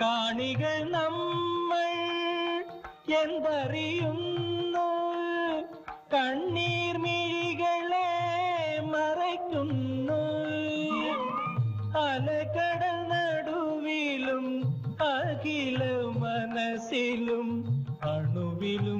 കാണികൾ നമ്മൾ എന്തറിയുന്നു? കണ്ണീർ മിഴികളെ മറയ്ക്കുന്നു. അലകടൽ നടുവിലും അഖില മനസ്സിലും അണുവിലും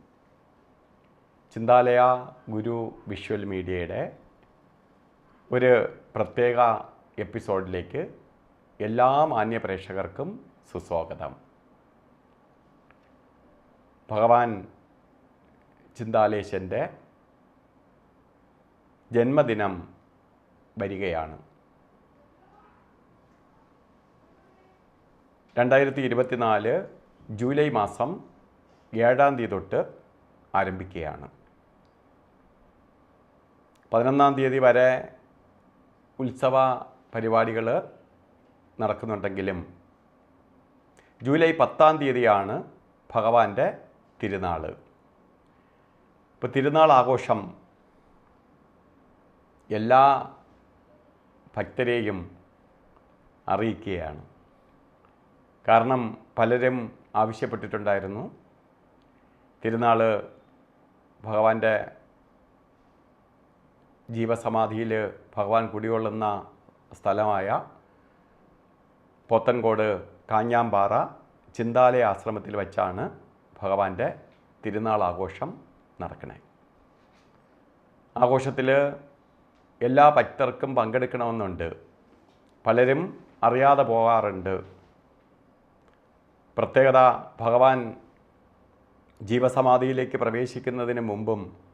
ചിന്താലയ ഗുരു വിഷ്വൽ മീഡിയയുടെ ഒരു പ്രത്യേക എപ്പിസോഡിലേക്ക് എല്ലാ മാന്യ പ്രേക്ഷകർക്കും സുസ്വാഗതം. ഭഗവാൻ ചിന്താലേശന്റെ ജന്മദിനം വരികയാണ്. രണ്ടായിരത്തി ഇരുപത്തിനാല് ജൂലൈ മാസം ഏഴാം തീയതി തൊട്ട് ആരംഭിക്കുകയാണ്. പതിനൊന്നാം തീയതി വരെ ഉത്സവ പരിപാടികൾ നടക്കുന്നുണ്ടെങ്കിലും ജൂലൈ പത്താം തീയതിയാണ് ഭഗവാന്റെ തിരുനാൾ ഇപ്പോൾ തിരുനാൾ ആഘോഷം എല്ലാ ഭക്തരെയും അറിയിക്കുകയാണ്. കാരണം പലരും ആവശ്യപ്പെട്ടിട്ടുണ്ടായിരുന്നു. തിരുനാൾ ഭഗവാന്റെ ജീവസമാധിയിൽ ഭഗവാൻ കുടികൊള്ളുന്ന സ്ഥലമായ പോത്തൻകോട് കാഞ്ഞാമ്പാറ ചിന്താലയ ആശ്രമത്തിൽ വച്ചാണ് ഭഗവാന്റെ തിരുനാൾ ആഘോഷം നടക്കണേ. ആഘോഷത്തിൽ എല്ലാ ഭക്തർക്കും പങ്കെടുക്കണമെന്നുണ്ട്. പലരും അറിയാതെ പോകാറുണ്ട്. പ്രത്യേകത ഭഗവാൻ ജീവസമാധിയിലേക്ക് പ്രവേശിക്കുന്നതിന് മുമ്പും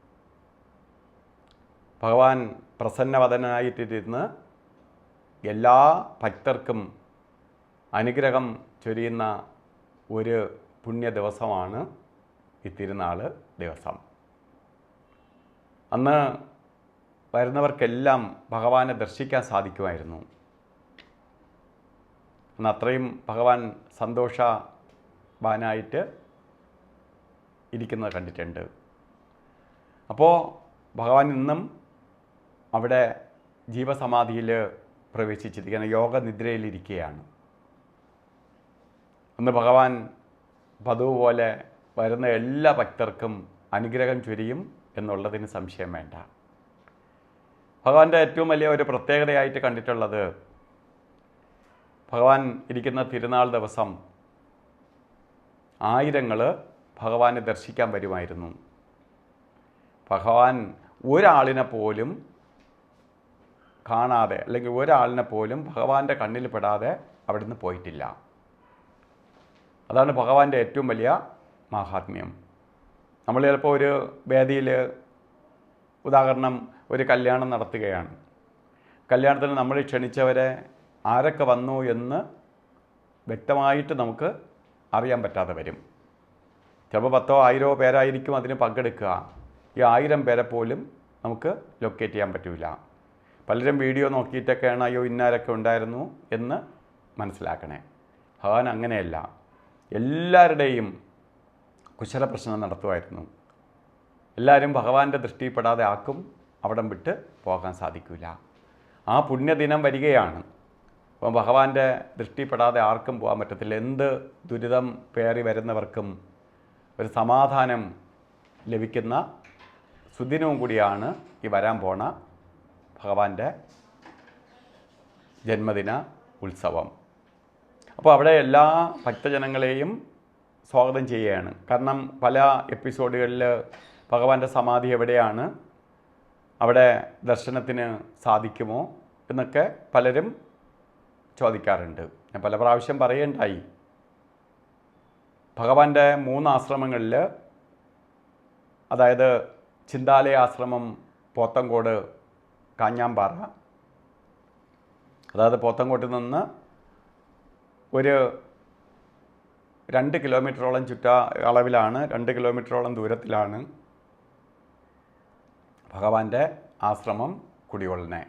ഭഗവാൻ പ്രസന്നവദനായിട്ടിരുന്ന് എല്ലാ ഭക്തർക്കും അനുഗ്രഹം ചൊരിയുന്ന ഒരു പുണ്യ ദിവസമാണ് ഈ തിരുനാൾ ദിവസം. അന്ന് വരുന്നവർക്കെല്ലാം ഭഗവാനെ ദർശിക്കാൻ സാധിക്കുമായിരുന്നു. അന്ന് അത്രയും ഭഗവാൻ സന്തോഷവാനായിട്ട് ഇരിക്കുന്നത് കണ്ടിട്ടുണ്ട്. അപ്പോൾ ഭഗവാൻ ഇന്നും അവിടെ ജീവസമാധിയിൽ പ്രവേശിച്ചിരിക്കുന്ന യോഗനിദ്രയിലിരിക്കുകയാണ്. അന്ന് ഭഗവാൻ പതിവ് പോലെ വരുന്ന എല്ലാ ഭക്തർക്കും അനുഗ്രഹം ചൊരിയും എന്നുള്ളതിന് സംശയം വേണ്ട. ഭഗവാന്റെ ഏറ്റവും വലിയ ഒരു പ്രത്യേകതയായിട്ട് കണ്ടിട്ടുള്ളത് ഭഗവാൻ ഇരിക്കുന്ന തിരുനാൾ ദിവസം ആയിരങ്ങൾ ഭഗവാനെ ദർശിക്കാൻ വരുമായിരുന്നു. ഭഗവാൻ ഒരാളിനെ പോലും കാണാതെ അല്ലെങ്കിൽ ഒരാളിനെ പോലും ഭഗവാന്റെ കണ്ണിൽ പെടാതെ അവിടുന്ന് പോയിട്ടില്ല. അതാണ് ഭഗവാന്റെ ഏറ്റവും വലിയ മാഹാത്മ്യം. നമ്മൾ ചിലപ്പോൾ ഒരു വേദിയിൽ ഉദാഹരണം ഒരു കല്യാണം നടത്തുകയാണ്. കല്യാണത്തിന് നമ്മൾ ക്ഷണിച്ചവരെ ആരൊക്കെ വന്നു എന്ന് വ്യക്തമായിട്ട് നമുക്ക് അറിയാൻ പറ്റാതെ വരും. ചിലപ്പോൾ പത്തോ ആയിരമോ പേരായിരിക്കും അതിന് പങ്കെടുക്കുക. ഈ ആയിരം പേരെ പോലും നമുക്ക് ലൊക്കേറ്റ് ചെയ്യാൻ പറ്റില്ല പലരും വീഡിയോ നോക്കിയിട്ടൊക്കെയാണ് അയ്യോ ഇന്നാരൊക്കെ ഉണ്ടായിരുന്നു എന്ന് മനസ്സിലാക്കണേ. ഭഗവാൻ അങ്ങനെയല്ല. എല്ലാവരുടെയും കുശല പ്രശ്നം നടത്തുമായിരുന്നു. എല്ലാവരും ഭഗവാന്റെ ദൃഷ്ടിപ്പെടാതെ ആക്കും അവിടം വിട്ട് പോകാൻ സാധിക്കില്ല ആ പുണ്യദിനം വരികയാണ്. അപ്പം ഭഗവാന്റെ ദൃഷ്ടിപ്പെടാതെ ആർക്കും പോകാൻ പറ്റത്തില്ല. എന്ത് ദുരിതം പേറി വരുന്നവർക്കും ഒരു സമാധാനം ലഭിക്കുന്ന സുദിനവും കൂടിയാണ് ഈ വരാൻ പോണ ഭഗവാന്റെ ജന്മദിന ഉത്സവം. അപ്പോൾ അവിടെ എല്ലാ ഭക്തജനങ്ങളെയും സ്വാഗതം ചെയ്യുകയാണ്. കാരണം പല എപ്പിസോഡുകളിൽ ഭഗവാന്റെ സമാധി എവിടെയാണ് അവിടെ ദർശനത്തിന് സാധിക്കുമോ എന്നൊക്കെ പലരും ചോദിക്കാറുണ്ട്. ഞാൻ പല പ്രാവശ്യം പറയേണ്ടായി ഭഗവാന്റെ മൂന്ന് ആശ്രമങ്ങളിൽ അതായത് ചിന്താലയ ആശ്രമം പോത്തങ്കോട് കാഞ്ഞാമ്പാറ. അതായത് പോത്തങ്കോട്ടിൽ നിന്ന് ഒരു രണ്ട് കിലോമീറ്ററോളം ചുറ്റ അളവിലാണ് രണ്ട് കിലോമീറ്ററോളം ദൂരത്തിലാണ് ഭഗവാന്റെ ആശ്രമം കുടികൊള്ളനെ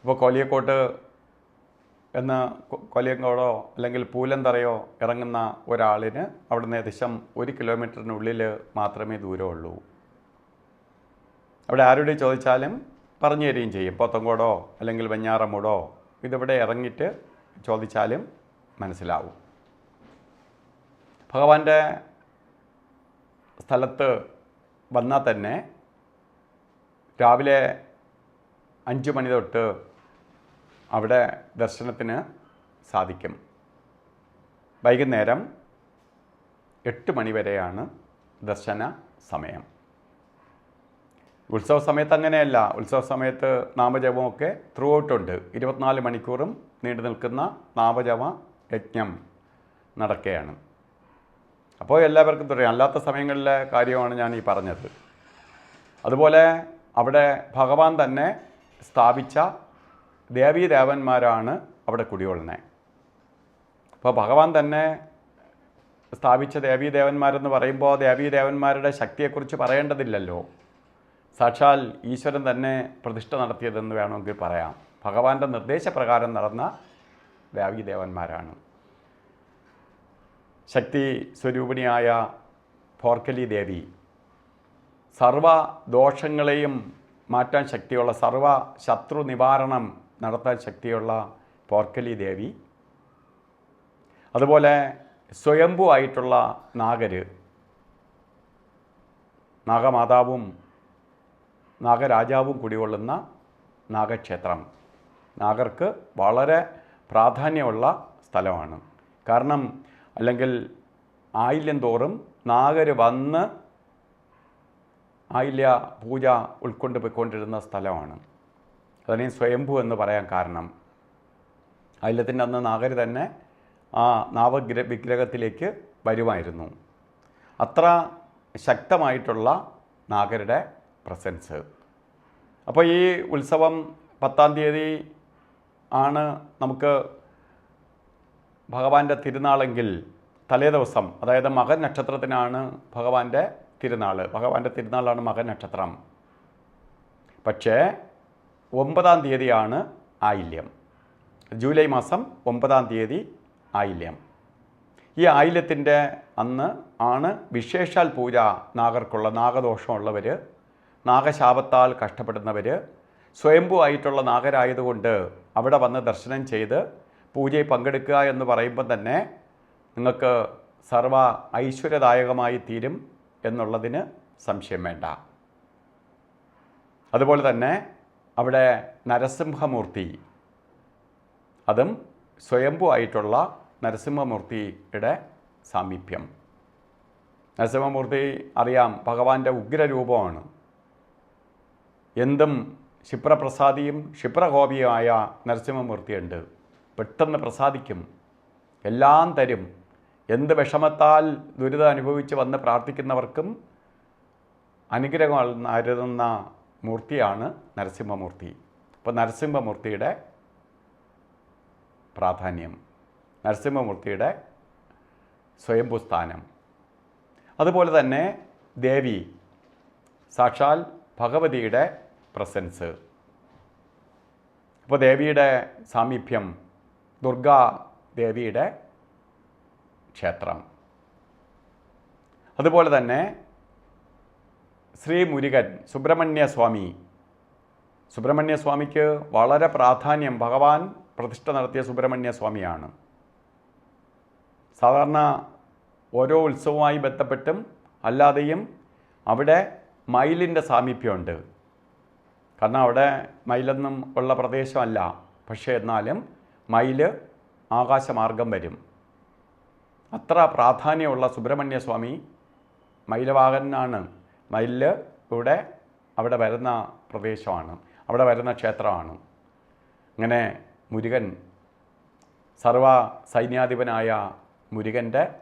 ഇപ്പോൾ കോലിയക്കോട്ട് എന്ന് കൊലിയങ്കോടോ അല്ലെങ്കിൽ പൂലന്തറയോ ഇറങ്ങുന്ന ഒരാളിന് അവിടുന്ന് ഏകദേശം ഒരു കിലോമീറ്ററിനുള്ളിൽ മാത്രമേ ദൂരമുള്ളൂ. അവിടെ ആരോട് ചോദിച്ചാലും പറഞ്ഞു തരികയും ചെയ്യും. പോത്തങ്കോടോ അല്ലെങ്കിൽ വെഞ്ഞാറമൂടോ ഇതിവിടെ ഇറങ്ങിയിട്ട് ചോദിച്ചാലും മനസ്സിലാവും. ഭഗവാന്റെ സ്ഥലത്ത് വന്നാൽ തന്നെ രാവിലെ അഞ്ച് മണി തൊട്ട് അവിടെ ദർശനത്തിന് സാധിക്കും. വൈകുന്നേരം എട്ട് മണി വരെയാണ് ദർശന സമയം. ഉത്സവ സമയത്ത് അങ്ങനെയല്ല. ഉത്സവ സമയത്ത് നാമജപമൊക്കെ ത്രൂ ഔട്ടുണ്ട് ഇരുപത്തിനാല് മണിക്കൂറും നീണ്ടു നിൽക്കുന്ന നാമജപ യജ്ഞം നടക്കുകയാണ്. അപ്പോൾ എല്ലാവർക്കും തുടരും അല്ലാത്ത സമയങ്ങളിലെ കാര്യമാണ് ഞാൻ ഈ പറഞ്ഞത്. അതുപോലെ അവിടെ ഭഗവാൻ തന്നെ സ്ഥാപിച്ച ദേവീദേവന്മാരാണ് അവിടെ കുടികൊള്ളുന്നത് അപ്പോൾ ഭഗവാൻ തന്നെ സ്ഥാപിച്ച ദേവീദേവന്മാരെന്ന് പറയുമ്പോൾ ദേവീദേവന്മാരുടെ ശക്തിയെക്കുറിച്ച് പറയേണ്ടതില്ലല്ലോ. സാക്ഷാൽ ഈശ്വരൻ തന്നെ പ്രതിഷ്ഠ നടത്തിയതെന്ന് വേണമെങ്കിൽ പറയാം. ഭഗവാന്റെ നിർദ്ദേശപ്രകാരം നടന്ന ദേവന്മാരാണ്. ശക്തി സ്വരൂപിണിയായ ഫോർക്കലി ദേവി സർവ ദോഷങ്ങളെയും മാറ്റാൻ ശക്തിയുള്ള സർവ ശത്രു നിവാരണം നടത്താൻ ശക്തിയുള്ള പോർക്കലി ദേവി. അതുപോലെ സ്വയംഭു ആയിട്ടുള്ള നാഗര് നാഗമാതാവും നാഗരാജാവും കുടികൊള്ളുന്ന നാഗക്ഷേത്രം. നാഗർക്ക് വളരെ പ്രാധാന്യമുള്ള സ്ഥലമാണ്. കാരണം അല്ലെങ്കിൽ ആയില്യം തോറും നാഗർ വന്ന് ആയില്യ പൂജ ഉൾക്കൊണ്ട് പോയിക്കൊണ്ടിരുന്ന സ്ഥലമാണ്. അതിനെ സ്വയംഭു എന്ന് പറയാൻ കാരണം. ആയില്യത്തിന്റെ അന്ന് നാഗർ തന്നെ ആ നാവഗ്ര വിഗ്രഹത്തിലേക്ക് വരുമായിരുന്നു. അത്ര ശക്തമായിട്ടുള്ള നാഗരുടെ പ്രസൻസ്. അപ്പോൾ ഈ ഉത്സവം പത്താം തീയതി ആണ് നമുക്ക് ഭഗവാന്റെ തിരുനാളെങ്കിൽ തലേ ദിവസം അതായത് മകൻ നക്ഷത്രത്തിനാണ് ഭഗവാന്റെ തിരുനാൾ. ഭഗവാന്റെ തിരുനാളാണ് മകൻ നക്ഷത്രം. പക്ഷേ ഒമ്പതാം തീയതിയാണ് ആയില്യം. ജൂലൈ മാസം ഒമ്പതാം തീയതി ആയില്യം. ഈ ആയില്യത്തിന്റെ അന്ന് ആണ് വിശേഷാൽ പൂജ നാഗർക്കുള്ള നാഗദോഷമുള്ളവർ നാഗശാപത്താൽ കഷ്ടപ്പെടുന്നവർ സ്വയംഭു ആയിട്ടുള്ള നാഗരായതുകൊണ്ട് അവിടെ വന്ന് ദർശനം ചെയ്ത് പൂജയിൽ പങ്കെടുക്കുക എന്ന് പറയുമ്പോൾ തന്നെ നിങ്ങൾക്ക് സർവ ഐശ്വര്യദായകമായി തീരും എന്നുള്ളതിന് സംശയം വേണ്ട. അതുപോലെ തന്നെ അവിടെ നരസിംഹമൂർത്തി അതും സ്വയംഭു ആയിട്ടുള്ള നരസിംഹമൂർത്തിയുടെ സാമീപ്യം. നരസിംഹമൂർത്തി അറിയാം ഭഗവാന്റെ ഉഗ്രരൂപമാണ്. എന്തും ക്ഷിപ്രപ്രസാദിയും ക്ഷിപ്രകോപിയുമായ നരസിംഹമൂർത്തിയുണ്ട്. പെട്ടെന്ന് പ്രസാദിക്കും. എല്ലാം തരും. എന്ത് വിഷമത്താൽ ദുരിതം അനുഭവിച്ച് വന്ന് പ്രാർത്ഥിക്കുന്നവർക്കും അനുഗ്രഹം അരുതുന്ന മൂർത്തിയാണ് നരസിംഹമൂർത്തി. അപ്പോൾ നരസിംഹമൂർത്തിയുടെ പ്രാധാന്യം. നരസിംഹമൂർത്തിയുടെ സ്വയംഭൂസ്ഥാനം അതുപോലെ തന്നെ ദേവി സാക്ഷാൽ ഭഗവതിയുടെ പ്രസൻസ് അപ്പോൾ ദേവിയുടെ സാമീപ്യം ദുർഗാ ദേവിയുടെ ക്ഷേത്രം. അതുപോലെ തന്നെ ശ്രീ മുരുകൻ സുബ്രഹ്മണ്യസ്വാമി. സുബ്രഹ്മണ്യസ്വാമിക്ക് സുബ്രഹ്മണ്യ സ്വാമിക്ക് വളരെ പ്രാധാന്യം ഭഗവാൻ പ്രതിഷ്ഠ നടത്തിയ സുബ്രഹ്മണ്യസ്വാമിയാണ്. സാധാരണ ഓരോ ഉത്സവവുമായി ബന്ധപ്പെട്ടും അല്ലാതെയും അവിടെ മയിലിന്റെ സാമീപ്യമുണ്ട്. കാരണം അവിടെ മയിലൊന്നും ഉള്ള പ്രദേശമല്ല. പക്ഷേ എന്നാലും മയിൽ ആകാശമാർഗം വരും. അത്ര പ്രാധാന്യമുള്ള സുബ്രഹ്മണ്യ സ്വാമി മയിലവാഹനാണ്. മയിൽ ഇവിടെ അവിടെ വരുന്ന പ്രദേശമാണ്. അവിടെ വരുന്ന ക്ഷേത്രമാണ്. അങ്ങനെ മുരുകൻ സർവ സൈന്യാധിപനായ മുരുകന്റെ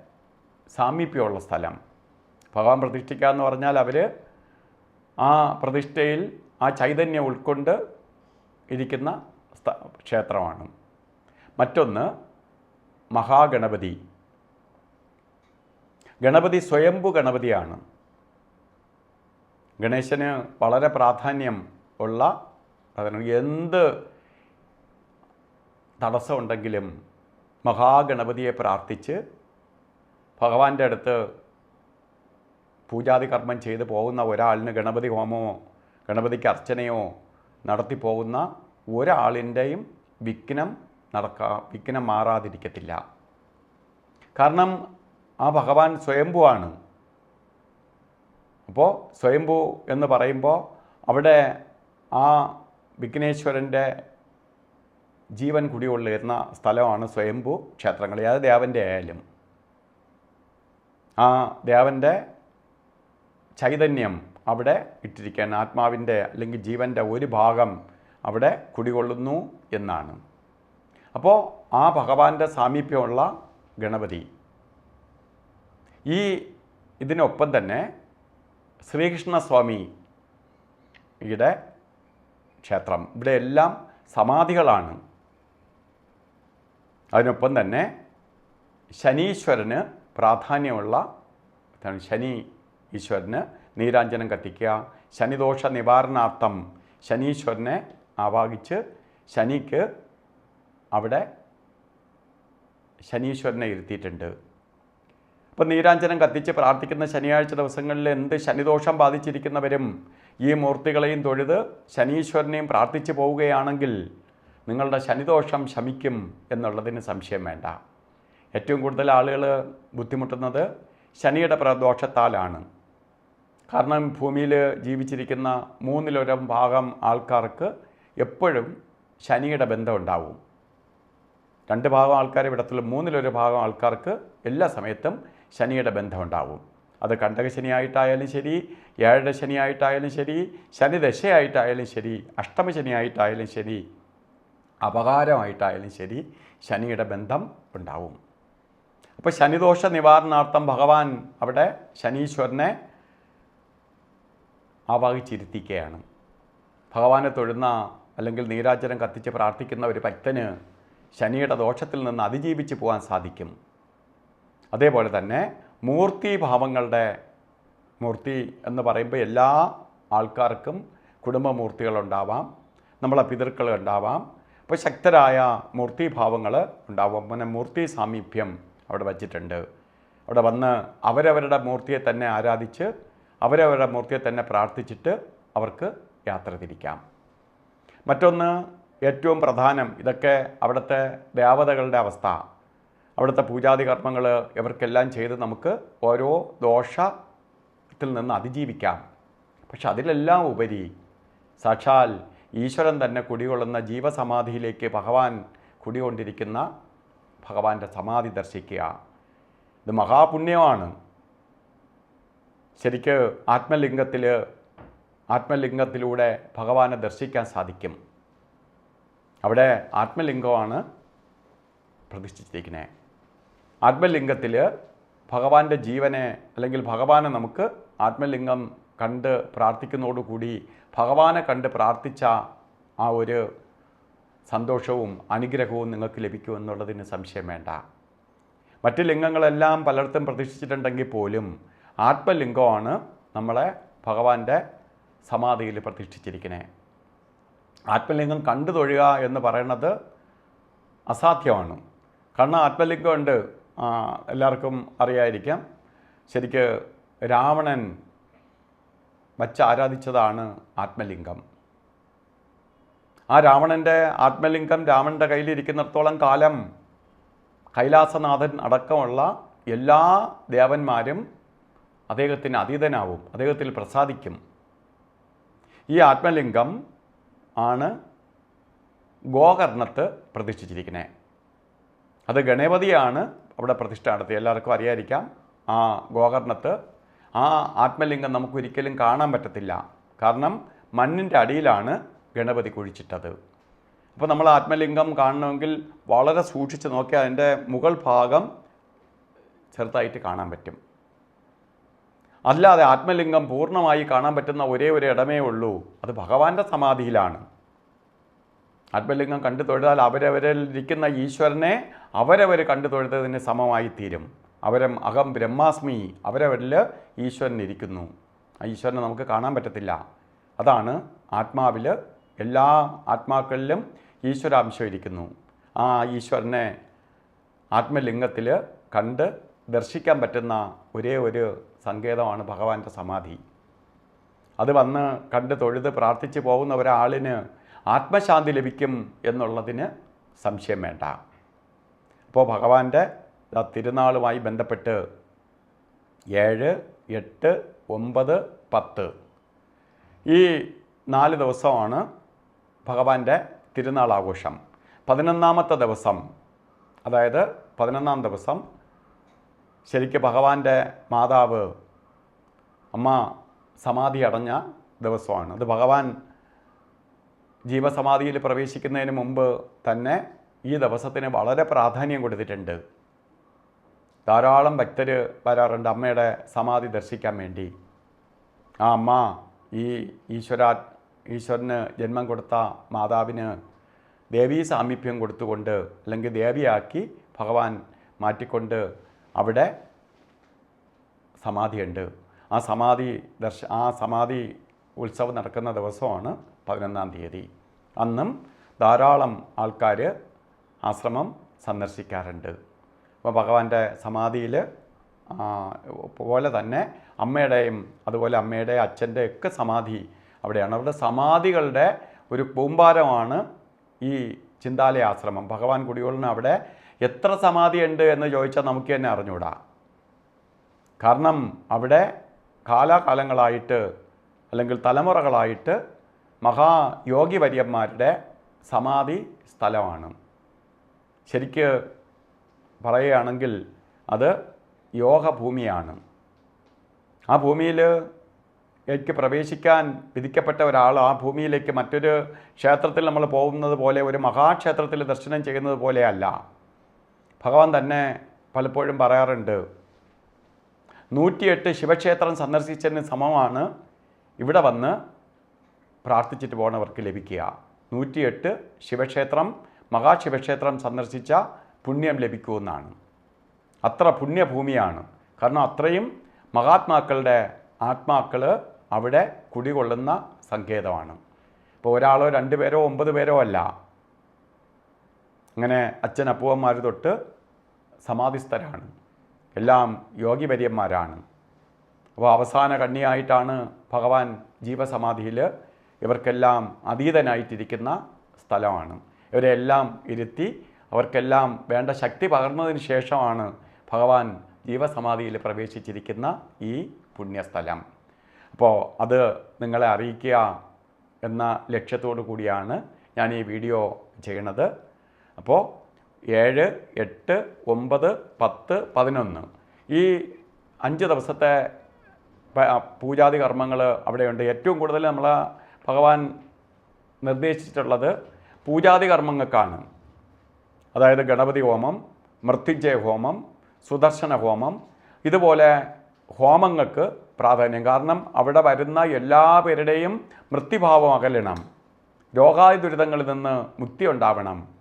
സാമീപ്യമുള്ള സ്ഥലം. ഭഗവാൻ പ്രതിഷ്ഠിക്കുക എന്ന് പറഞ്ഞാൽ അവർ ആ പ്രതിഷ്ഠയിൽ ആ ചൈതന്യം ഉൾക്കൊണ്ട് ഇരിക്കുന്ന ക്ഷേത്രമാണ്. മറ്റൊന്ന് മഹാഗണപതി. ഗണപതി സ്വയംഭു ഗണപതിയാണ്. ഗണേശന് വളരെ പ്രാധാന്യം ഉള്ള അതിന് എന്ത് തടസ്സമുണ്ടെങ്കിലും മഹാഗണപതിയെ പ്രാർത്ഥിച്ച് ഭഗവാന്റെ അടുത്ത് പൂജാതി കർമ്മം ചെയ്തു പോകുന്ന ഒരാളിന് ഗണപതി ഹോമമോ ഗണപതിക്ക് അർച്ചനയോ നടത്തി പോകുന്ന ഒരാളിന്റെയും വിഘ്നം നടക്കാ വിഘ്നം മാറാതിരിക്കത്തില്ല. കാരണം ആ ഭഗവാൻ സ്വയംഭുവാണ്. അപ്പോൾ സ്വയംഭു എന്ന് പറയുമ്പോൾ അവിടെ ആ വിഘ്നേശ്വരന്റെ ജീവൻ കുടികൊള്ളുന്ന സ്ഥലമാണ് സ്വയംഭു ക്ഷേത്രങ്ങൾ ഏത് ദേവന്റെ ആയാലും. ആ ദേവന്റെ ചൈതന്യം അവിടെ ഇട്ടിരിക്കുകയാണ്. ആത്മാവിന്റെ അല്ലെങ്കിൽ ജീവന്റെ ഒരു ഭാഗം അവിടെ കുടികൊള്ളുന്നു എന്നാണ്. അപ്പോൾ ആ ഭഗവാന്റെ സാമീപ്യമുള്ള ഗണപതി ഈ ഇതിനൊപ്പം തന്നെ ശ്രീകൃഷ്ണസ്വാമിയുടെ ക്ഷേത്രം. ഇവിടെ എല്ലാം സമാധികളാണ്. അതിനൊപ്പം തന്നെ ശനീശ്വരന് പ്രാധാന്യമുള്ള ശനി ഈശ്വരന് നീരാഞ്ജനം കത്തിക്കുക. ശനിദോഷ നിവാരണാർത്ഥം ശനീശ്വരനെ ആവാഹിച്ച് ശനിക്ക് അവിടെ ശനീശ്വരനെ ഇരുത്തിയിട്ടുണ്ട്. അപ്പോൾ നീരാഞ്ജനം കത്തിച്ച് പ്രാർത്ഥിക്കുന്ന ശനിയാഴ്ച ദിവസങ്ങളിൽ എന്ത് ശനിദോഷം ബാധിച്ചിരിക്കുന്നവരും ഈ മൂർത്തികളെയും തൊഴുത് ശനീശ്വരനെയും പ്രാർത്ഥിച്ചു പോവുകയാണെങ്കിൽ നിങ്ങളുടെ ശനിദോഷം ശമിക്കും എന്നുള്ളതിന് സംശയം വേണ്ട. ഏറ്റവും കൂടുതൽ ആളുകൾ ബുദ്ധിമുട്ടുന്നത് ശനിയുടെ പ്രദോഷത്താലാണ്. കാരണം ഭൂമിയിൽ ജീവിച്ചിരിക്കുന്ന മൂന്നിലൊരം ഭാഗം ആൾക്കാർക്ക് എപ്പോഴും ശനിയുടെ ബന്ധം ഉണ്ടാവും. രണ്ട് ഭാഗം ആൾക്കാരെ വിടത്തുള്ള മൂന്നിലൊരു ഭാഗം ആൾക്കാർക്ക് എല്ലാ സമയത്തും ശനിയുടെ ബന്ധം ഉണ്ടാവും. അത് കണ്ടക ശനിയായിട്ടായാലും ശരി ഏഴര ശനിയായിട്ടായാലും ശരി ശനി ദശയായിട്ടായാലും ശരി അഷ്ടമ ശനിയായിട്ടായാലും ശരി അപകാരമായിട്ടായാലും ശരി ശനിയുടെ ബന്ധം ഉണ്ടാവും. അപ്പോൾ ശനിദോഷ നിവാരണാർത്ഥം ഭഗവാൻ അവിടെ ശനീശ്വരനെ ആവാഹിച്ചിരുത്തിക്കുകയാണ് ഭഗവാനെ തൊഴുന്ന അല്ലെങ്കിൽ നീരാജനം കത്തിച്ച് പ്രാർത്ഥിക്കുന്ന ഒരു ഭക്തന് ശനിയുടെ ദോഷത്തിൽ നിന്ന് അതിജീവിച്ച് പോകാൻ സാധിക്കും. അതേപോലെ തന്നെ മൂർത്തി ഭാവങ്ങളുടെ മൂർത്തി എന്ന് പറയുമ്പോൾ എല്ലാ ആൾക്കാർക്കും കുടുംബമൂർത്തികളുണ്ടാവാം നമ്മളെ പിതൃക്കൾ ഉണ്ടാവാം അപ്പോൾ ശക്തരായ മൂർത്തിഭാവങ്ങൾ ഉണ്ടാവും. പിന്നെ മൂർത്തി സാമീപ്യം അവിടെ വച്ചിട്ടുണ്ട്. അവിടെ വന്ന് അവരവരുടെ മൂർത്തിയെ തന്നെ ആരാധിച്ച് അവരവരുടെ മൂർത്തിയെ തന്നെ പ്രാർത്ഥിച്ചിട്ട് അവർക്ക് യാത്ര തിരിക്കാം. മറ്റൊന്ന് ഏറ്റവും പ്രധാനം ഇതൊക്കെ അവിടുത്തെ ദേവതകളുടെ അവസ്ഥ. അവിടുത്തെ പൂജാതി കർമ്മങ്ങൾ ഇവർക്കെല്ലാം ചെയ്ത് നമുക്ക് ഓരോ ദോഷത്തിൽ നിന്ന് അതിജീവിക്കാം. പക്ഷെ അതിലെല്ലാം ഉപരി സാക്ഷാൽ ഈശ്വരൻ തന്നെ കുടികൊള്ളുന്ന ജീവസമാധിയിലേക്ക് ഭഗവാൻ കുടികൊണ്ടിരിക്കുന്ന ഭഗവാന്റെ സമാധി ദർശിക്കുക. ഇത് മഹാപുണ്യമാണ്. ശരിക്ക് ആത്മലിംഗത്തിൽ ആത്മലിംഗത്തിലൂടെ ഭഗവാനെ ദർശിക്കാൻ സാധിക്കും. അവിടെ ആത്മലിംഗമാണ് പ്രതിഷ്ഠിച്ചിരിക്കുന്നത്. ആത്മലിംഗത്തിൽ ഭഗവാന്റെ ജീവനെ അല്ലെങ്കിൽ ഭഗവാനെ നമുക്ക് ആത്മലിംഗം കണ്ട് പ്രാർത്ഥിക്കുന്നതോടുകൂടി ഭഗവാനെ കണ്ട് പ്രാർത്ഥിച്ച ആ ഒരു സന്തോഷവും അനുഗ്രഹവും നിങ്ങൾക്ക് ലഭിക്കുമെന്നുള്ളതിന് സംശയം വേണ്ട. മറ്റ് ലിംഗങ്ങളെല്ലാം പലയിടത്തും പ്രതിഷ്ഠിച്ചിട്ടുണ്ടെങ്കിൽ പോലും ആത്മലിംഗമാണ് നമ്മളെ ഭഗവാന്റെ സമാധിയിൽ പ്രതിഷ്ഠിച്ചിരിക്കുന്നത് ആത്മലിംഗം കണ്ടു തൊഴുക എന്ന് പറയുന്നത് അസാധ്യമാണ്. കാരണം ആത്മലിംഗം ഉണ്ട്. എല്ലാവർക്കും അറിയായിരിക്കാം. ശരിക്ക് രാവണൻ വച്ച് ആരാധിച്ചതാണ് ആത്മലിംഗം. ആ രാവണന്റെ ആത്മലിംഗം രാവണന്റെ കയ്യിലിരിക്കുന്നിടത്തോളം കാലം കൈലാസനാഥൻ അടക്കമുള്ള എല്ലാ ദേവന്മാരും അദ്ദേഹത്തിന് അതീതനാവും അദ്ദേഹത്തിൽ പ്രസാദിക്കും. ഈ ആത്മലിംഗം ആണ് ഗോകർണത്ത് പ്രതിഷ്ഠിച്ചിരിക്കുന്നത് അത് ഗണപതിയാണ് അവിടെ പ്രതിഷ്ഠ നടത്തി എല്ലാവർക്കും അറിയാതിരിക്കാം ആ ഗോകർണത്ത് ആ ആത്മലിംഗം നമുക്കൊരിക്കലും കാണാൻ പറ്റത്തില്ല. കാരണം മണ്ണിന്റെ അടിയിലാണ് ഗണപതി കുഴിച്ചിട്ടത്. അപ്പോൾ നമ്മൾ ആത്മലിംഗം കാണണമെങ്കിൽ വളരെ സൂക്ഷിച്ച് നോക്കിയാൽ അതിന്റെ മുകൾ ഭാഗം ചെറുതായിട്ട് കാണാൻ പറ്റും. അല്ലാതെ ആത്മലിംഗം പൂർണമായി കാണാൻ പറ്റുന്ന ഒരേ ഒരു ഇടമേ ഉള്ളൂ. അത് ഭഗവാന്റെ സമാധിയിലാണ്. ആത്മലിംഗം കണ്ടു തൊഴുതാൽ അവരവരിൽ ഇരിക്കുന്ന ഈശ്വരനെ അവരവർ കണ്ടു തൊഴുതതിന് സമമായി തീരും. അവരം അകം ബ്രഹ്മാസ്മി അവരവരിൽ ഈശ്വരൻ ഇരിക്കുന്നു. ആ ഈശ്വരനെ നമുക്ക് കാണാൻ പറ്റത്തില്ല. അതാണ് ആത്മാവിൽ എല്ലാ ആത്മാക്കളിലും ഈശ്വരാംശം ഇരിക്കുന്നു. ആ ഈശ്വരനെ ആത്മലിംഗത്തിൽ കണ്ട് ദർശിക്കാൻ പറ്റുന്ന ഒരേ ഒരു സങ്കേതമാണ് ഭഗവാന്റെ സമാധി. അത് വന്ന് കണ്ട് തൊഴുത് പ്രാർത്ഥിച്ചു പോകുന്ന ഒരാളിന് ആത്മശാന്തി ലഭിക്കും എന്നുള്ളതിന് സംശയം വേണ്ട. അപ്പോൾ ഭഗവാന്റെ തിരുനാളുമായി ബന്ധപ്പെട്ട് ഏഴ് എട്ട് ഒമ്പത് പത്ത് ഈ നാല് ദിവസമാണ് ഭഗവാന്റെ തിരുനാൾ ആഘോഷം പതിനൊന്നാമത്തെ ദിവസം അതായത് പതിനൊന്നാം ദിവസം ശരിക്ക് ഭഗവാന്റെ മാതാവ് അമ്മ സമാധി അടഞ്ഞ ദിവസമാണ്. അത് ഭഗവാൻ ജീവസമാധിയിൽ പ്രവേശിക്കുന്നതിന് മുമ്പ് തന്നെ ഈ ദിവസത്തിന് വളരെ പ്രാധാന്യം കൊടുത്തിട്ടുണ്ട്. ധാരാളം ഭക്തർ വരാറുണ്ട് അമ്മയുടെ സമാധി ദർശിക്കാൻ വേണ്ടി. ആ അമ്മ ഈ ഈശ്വരാ ഈശ്വരന് ജന്മം കൊടുത്ത മാതാവിന് ദേവീ സാമീപ്യം കൊടുത്തുകൊണ്ട് അല്ലെങ്കിൽ ദേവിയാക്കി ഭഗവാൻ മാറ്റിക്കൊണ്ട് അവിടെ സമാധിയുണ്ട്. ആ സമാധി ദർശ ആ സമാധി ഉത്സവം നടക്കുന്ന ദിവസമാണ് പതിനൊന്നാം തീയതി. അന്നും ധാരാളം ആൾക്കാർ ആശ്രമം സന്ദർശിക്കാറുണ്ട്. അപ്പോൾ ഭഗവാന്റെ സമാധിയിൽ പോലെ തന്നെ അമ്മയുടെയും അതുപോലെ അമ്മയുടെ അച്ഛന്റെ ഒക്കെ സമാധി അവിടെയാണ്. അവരുടെ സമാധികളുടെ ഒരു കൂമ്പാരമാണ് ഈ ചിന്താലയ ആശ്രമം. ഭഗവാൻ കുടികൊള്ളുന്ന അവിടെ എത്ര സമാധി ഉണ്ട് എന്ന് ചോദിച്ചാൽ നമുക്ക് തന്നെ അറിഞ്ഞുകൂടാ. കാരണം അവിടെ കാലാകാലങ്ങളായിട്ട് അല്ലെങ്കിൽ തലമുറകളായിട്ട് മഹായോഗി വര്യന്മാരുടെ സമാധി സ്ഥലമാണ്. ശരിക്ക് പറയുകയാണെങ്കിൽ അത് യോഗഭൂമിയാണ്. ആ ഭൂമിയിൽ എനിക്ക് പ്രവേശിക്കാൻ വിധിക്കപ്പെട്ട ഒരാൾ ആ ഭൂമിയിലേക്ക് മറ്റൊരു ക്ഷേത്രത്തിൽ നമ്മൾ പോകുന്നത് പോലെ ഒരു മഹാക്ഷേത്രത്തിൽ ദർശനം ചെയ്യുന്നത് പോലെയല്ല. ഭഗവാൻ തന്നെ പലപ്പോഴും പറയാറുണ്ട് നൂറ്റിയെട്ട് ശിവക്ഷേത്രം സന്ദർശിച്ചതിന് സമമാണ് ഇവിടെ വന്ന് പ്രാർത്ഥിച്ചിട്ട് പോണവർക്ക് ലഭിക്കുക. നൂറ്റിയെട്ട് ശിവക്ഷേത്രം മഹാശിവക്ഷേത്രം സന്ദർശിച്ച പുണ്യം ലഭിക്കുമെന്നാണ് അത്ര പുണ്യഭൂമിയാണ്. കാരണം അത്രയും മഹാത്മാക്കളുടെ ആത്മാക്കൾ അവിടെ കുടികൊള്ളുന്ന സങ്കേതമാണ്. ഇപ്പോൾ ഒരാളോ രണ്ട് പേരോ ഒമ്പത് പേരോ അല്ല. അങ്ങനെ അച്ഛൻ അപ്പൂവന്മാർ തൊട്ട് സമാധിസ്ഥരാണ്. എല്ലാം യോഗിവര്യന്മാരാണ്. അപ്പോൾ അവസാന കണ്ണിയായിട്ടാണ് ഭഗവാൻ ജീവസമാധിയിൽ ഇവർക്കെല്ലാം അതീതനായിട്ടിരിക്കുന്ന സ്ഥലമാണ്. ഇവരെല്ലാം ഇരുത്തി അവർക്കെല്ലാം വേണ്ട ശക്തി പകർന്നതിന് ശേഷമാണ് ഭഗവാൻ ജീവസമാധിയിൽ പ്രവേശിച്ചിരിക്കുന്ന ഈ പുണ്യസ്ഥലം. അപ്പോൾ അത് നിങ്ങളെ അറിയിക്കുക എന്ന ലക്ഷ്യത്തോടു കൂടിയാണ് ഞാൻ ഈ വീഡിയോ ചെയ്യണത് അപ്പോൾ ഏഴ് എട്ട് ഒമ്പത് പത്ത് പതിനൊന്ന്. ഈ അഞ്ച് ദിവസത്തെ പൂജാതി കർമ്മങ്ങൾ അവിടെയുണ്ട്. ഏറ്റവും കൂടുതൽ നമ്മൾ ഭഗവാൻ നിർദ്ദേശിച്ചിട്ടുള്ളത് പൂജാതി കർമ്മങ്ങൾക്കാണ്. അതായത് ഗണപതി ഹോമം മൃത്യുഞ്ജയ ഹോമം സുദർശന ഹോമം. ഇതുപോലെ ഹോമങ്ങൾക്ക് പ്രാധാന്യം. കാരണം അവിടെ വരുന്ന എല്ലാ പേരുടെയും മൃത്യുഭാവം അകലണം രോഗാതി ദുരിതങ്ങളിൽ നിന്ന് മുക്തി ഉണ്ടാവണം.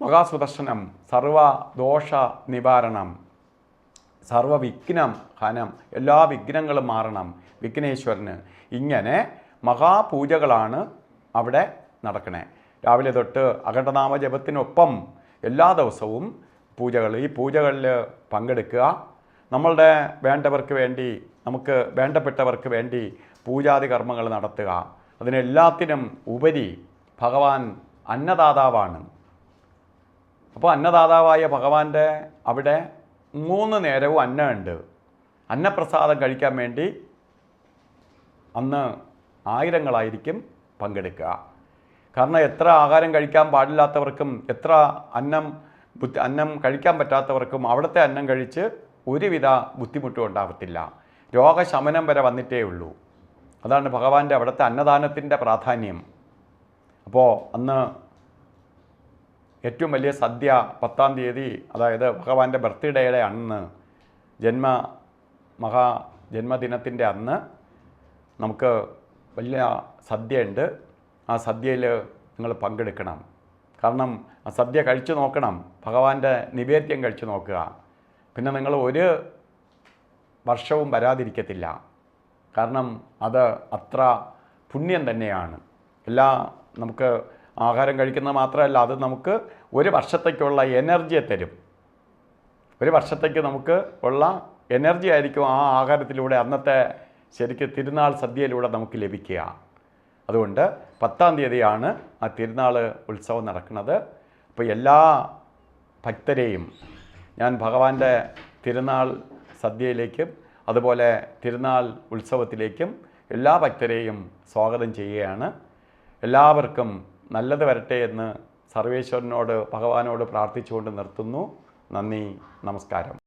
മഹാസുദർശനം സർവ ദോഷ നിവാരണം സർവവിഘ്നം ഹനം എല്ലാ വിഘ്നങ്ങളും മാറണം വിഘ്നേശ്വരന്. ഇങ്ങനെ മഹാപൂജകളാണ് അവിടെ നടക്കണേ. രാവിലെ തൊട്ട് അഖണ്ഡനാമ ജപത്തിനൊപ്പം എല്ലാ ദിവസവും പൂജകൾ ഈ പൂജകളിൽ പങ്കെടുക്കുക. നമ്മളുടെ വേണ്ടവർക്ക് വേണ്ടി നമുക്ക് വേണ്ടപ്പെട്ടവർക്ക് വേണ്ടി പൂജാതി കർമ്മങ്ങൾ നടത്തുക. അതിനെല്ലാത്തിനും ഉപരി ഭഗവാൻ അന്നദാതാവാണ്. അപ്പോൾ അന്നദാതാവായ ഭഗവാന്റെ അവിടെ മൂന്ന് നേരവും അന്നമുണ്ട് അന്നപ്രസാദം കഴിക്കാൻ വേണ്ടി അന്ന് ആയിരങ്ങളായിരിക്കും പങ്കെടുക്കുക. കാരണം എത്ര ആഹാരം കഴിക്കാൻ പാടില്ലാത്തവർക്കും എത്ര അന്നം ബുദ്ധി അന്നം കഴിക്കാൻ പറ്റാത്തവർക്കും അവിടുത്തെ അന്നം കഴിച്ച് ഒരുവിധ ബുദ്ധിമുട്ടും ഉണ്ടാകത്തില്ല രോഗശമനം വരെ വന്നിട്ടേ ഉള്ളൂ. അതാണ് ഭഗവാന്റെ അവിടുത്തെ അന്നദാനത്തിന്റെ പ്രാധാന്യം. അപ്പോൾ അന്ന് ഏറ്റവും വലിയ സദ്യ പത്താം തീയതി അതായത് ഭഗവാന്റെ ബർത്ത്ഡേയുടെ അന്ന് ജന്മ മഹാ ജന്മദിനത്തിന്റെ അന്ന് നമുക്ക് വലിയ സദ്യയുണ്ട്. ആ സദ്യയിൽ നിങ്ങൾ പങ്കെടുക്കണം. കാരണം ആ സദ്യ കഴിച്ചു നോക്കണം ഭഗവാന്റെ നിവേദ്യം കഴിച്ചു നോക്കുക. പിന്നെ നിങ്ങൾ ഒരു വർഷവും വരാതിരിക്കത്തില്ല. കാരണം അത് അത്ര പുണ്യം തന്നെയാണ്. എല്ലാ നമുക്ക് ആഹാരം കഴിക്കുന്നത് മാത്രമല്ല അത് നമുക്ക് ഒരു വർഷത്തേക്കുള്ള എനർജിയെ തരും. ഒരു വർഷത്തേക്ക് നമുക്ക് ഉള്ള എനർജി ആയിരിക്കും ആ ആഹാരത്തിലൂടെ അന്നത്തെ ശരിക്കും തിരുനാൾ സദ്യയിലൂടെ നമുക്ക് ലഭിക്കുക. അതുകൊണ്ട് പത്താം തീയതിയാണ് ആ തിരുനാൾ ഉത്സവം നടക്കുന്നത്. അപ്പോൾ എല്ലാ ഭക്തരെയും ഞാൻ ഭഗവാന്റെ തിരുനാൾ സദ്യയിലേക്കും അതുപോലെ തിരുനാൾ ഉത്സവത്തിലേക്കും എല്ലാ ഭക്തരെയും സ്വാഗതം ചെയ്യുകയാണ്. എല്ലാവർക്കും നല്ലത് വരട്ടെ എന്ന് സർവേശ്വരനോട് ഭഗവാനോട് പ്രാർത്ഥിച്ചുകൊണ്ട് നിർത്തുന്നു. നന്ദി നമസ്കാരം.